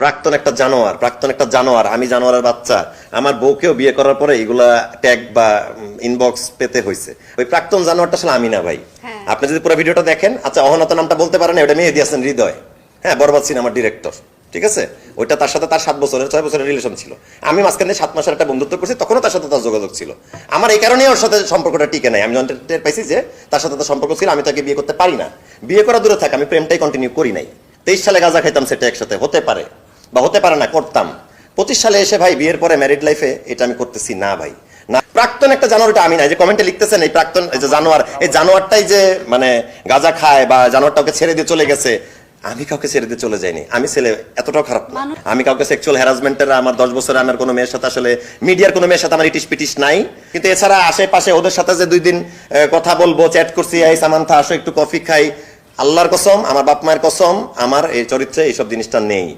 প্রাক্তন একটা জানোয়ার প্রাক্তন একটা জানোয়ার আমি জানোয়ারের বাচ্চা। আমার বউকেও বিয়ে করার পরে এগুলা ট্যাগ বা ইনবক্স পেতে হয়েছে ওই প্রাক্তন জানোয়ারটা আসলে আমি না ভাই। হ্যাঁ। আপনি যদি পুরো ভিডিওটা দেখেন আচ্ছা অহনত নামটা বলতে পারেন ওটা মেহেদি হাসান হৃদয়। হ্যাঁ বরবাদ সিনেমার ডিরেক্টর ঠিক আছে? ওইটা তার সাথে তার সাত বছরের ছয় বছরের রিলেশন ছিল। আমি মাঝখানে সাত মাসের একটা বন্ধুত্ব করছি তখনও তার সাথে তার যোগাযোগ ছিল। আমার এই কারণেই ওর সাথে সম্পর্কটা টিকে নাই। আমি যখন টের পাইছি যে তার সাথে তার সম্পর্ক ছিল আমি তাকে বিয়ে করতে পারি না। বিয়ে করা দূরে থাকে আমি প্রেমটাই কন্টিনিউ করি নাই। তেইশ সালে গাঁজা খাইতাম সেটা একসাথে হতে পারে। বা হতে পারে না করতাম। পঁচিশ সালে এসে ভাই বিয়ের পরে ম্যারিড লাইফে এটা আমি করতেছি না ভাই। না প্রাক্তন একটা জানোয়ার এটা আমি না যে কমেন্টে লিখতেছেন এই প্রাক্তন এই যে জানোয়ার এই জানোয়ারটাই যে মানে গাঁজা খায় বা জানোয়ারটা ওকে ছেড়ে দিয়ে চলে গেছে আমি কাউকে ছেড়ে দিয়ে চলে যাইনি। আমি ছেলে এতটাও খারাপ না। আমি কাউকে সেক্সুয়াল হ্যারাসমেন্টের আমার দশ বছরে আমার কোনো মেয়ের সাথে আসলে মিডিয়ার কোনো মেয়ের সাথে আমার ইটিস পিটিস নাই। কিন্তু এছাড়া আশেপাশে ওদের সাথে যে দুই দিন কথা বলব চ্যাট করছি এই সামান্থা আসো একটু কফি খাই। আল্লাহর কসম আমার বাপ মায়ের কসম আমার এই চরিত্রে এইসব জিনিসটা নেই।